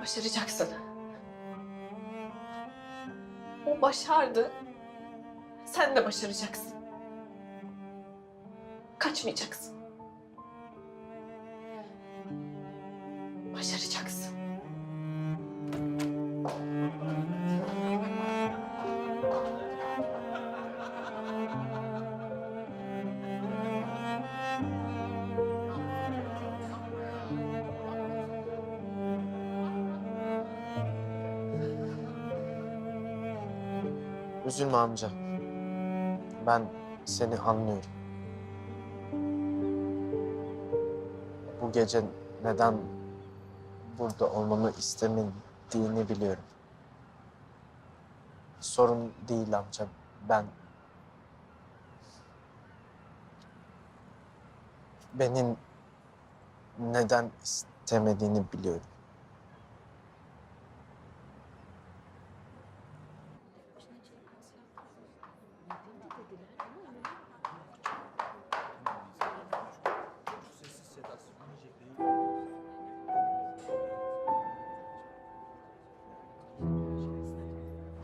Başaracaksın. O başardı. Sen de başaracaksın. Kaçmayacaksın. Üzülme amca. Ben seni anlıyorum. Bu gece neden burada olmamı istemediğini biliyorum. Sorun değil amca. Ben benim neden istemediğini biliyorum.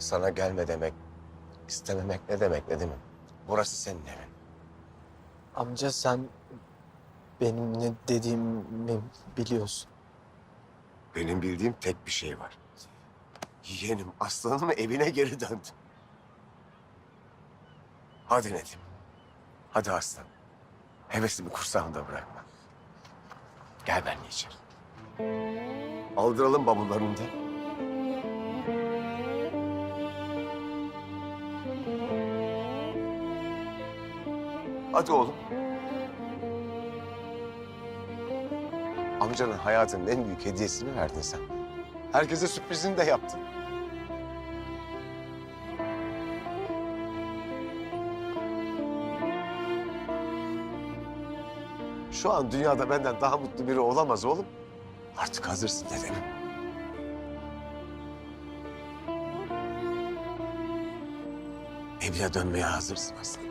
Sana gelme demek, istememek ne demek ne demek? Burası senin evin. Amca sen benim ne dediğimi biliyorsun. Benim bildiğim tek bir şey var. Yeğenim aslanım evine geri döndü. Hadi Nedim. Hadi aslan. Hevesimi kursağımda bırakma. Gel benimle içeri. Aldıralım bavullarını da. Hadi oğlum. Amcanın hayatının en büyük hediyesini verdin sen. Herkese sürprizini de yaptın. Şu an dünyada benden daha mutlu biri olamaz oğlum. Artık hazırsın dedim. Evine dönmeye hazırsın aslanım.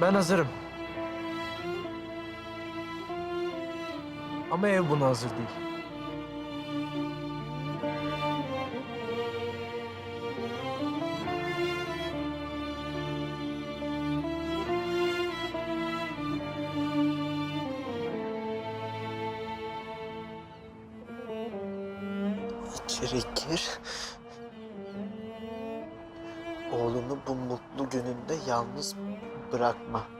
Ben hazırım. Ama ev buna hazır değil. İçeri gir. Oğlunu bu mutlu gününde yalnız bırakma.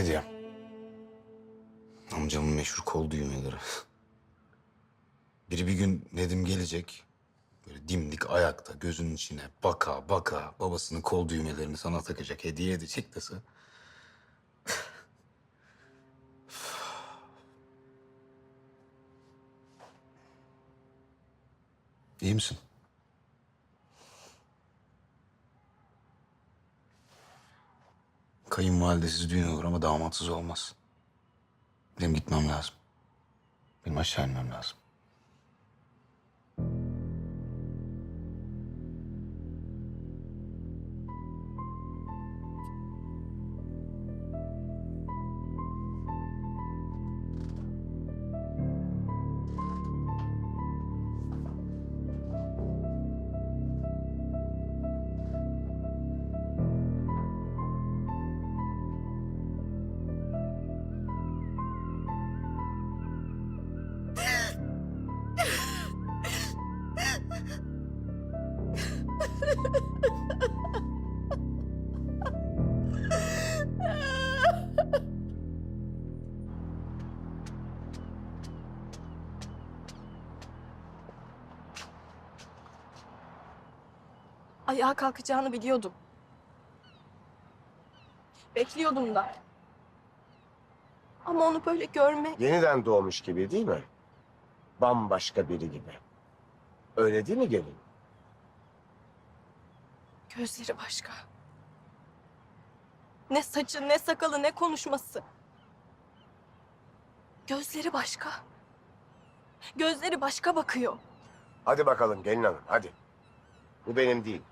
Hediyem. Amcamın meşhur kol düğmeleri. Biri bir gün Nedim gelecek. Böyle dimdik ayakta gözünün içine baka baka babasının kol düğmelerini sana takacak, hediye edecek dese. İyi misin? Kayınvalidesiz düğün olur ama damatsız olmaz. Benim gitmem lazım. Benim aşağı inmem lazım. Ayağa kalkacağını biliyordum. Bekliyordum da. Ama onu böyle görmek... Yeniden doğmuş gibi değil mi? Bambaşka biri gibi. Öyle değil mi gelin? Gözleri başka. Ne saçı, ne sakalı, ne konuşması. Gözleri başka. Gözleri başka bakıyor. Hadi bakalım gelin hanım hadi. Bu benim değil.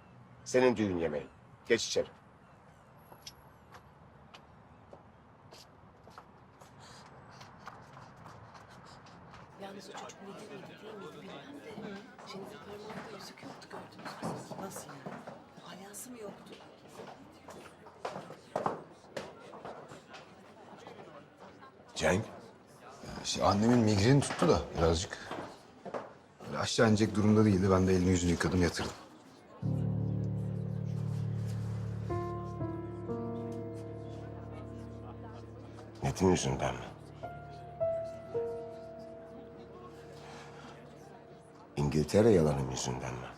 Senin düğün yemeği. Geç içeri. Yalnız o çocuk ne miydi değil de. Şimdi parmağında yüzük yoktu gördünüz mü? Nasıl yani? Mı yoktu? Cenk. İşte annemin migreni tuttu da birazcık. Böyle aşağı inecek durumda değildi. Ben de elini yüzünü yıkadım yatırdım. Metin yüzünden mi? İngiltere yalanım yüzünden mi?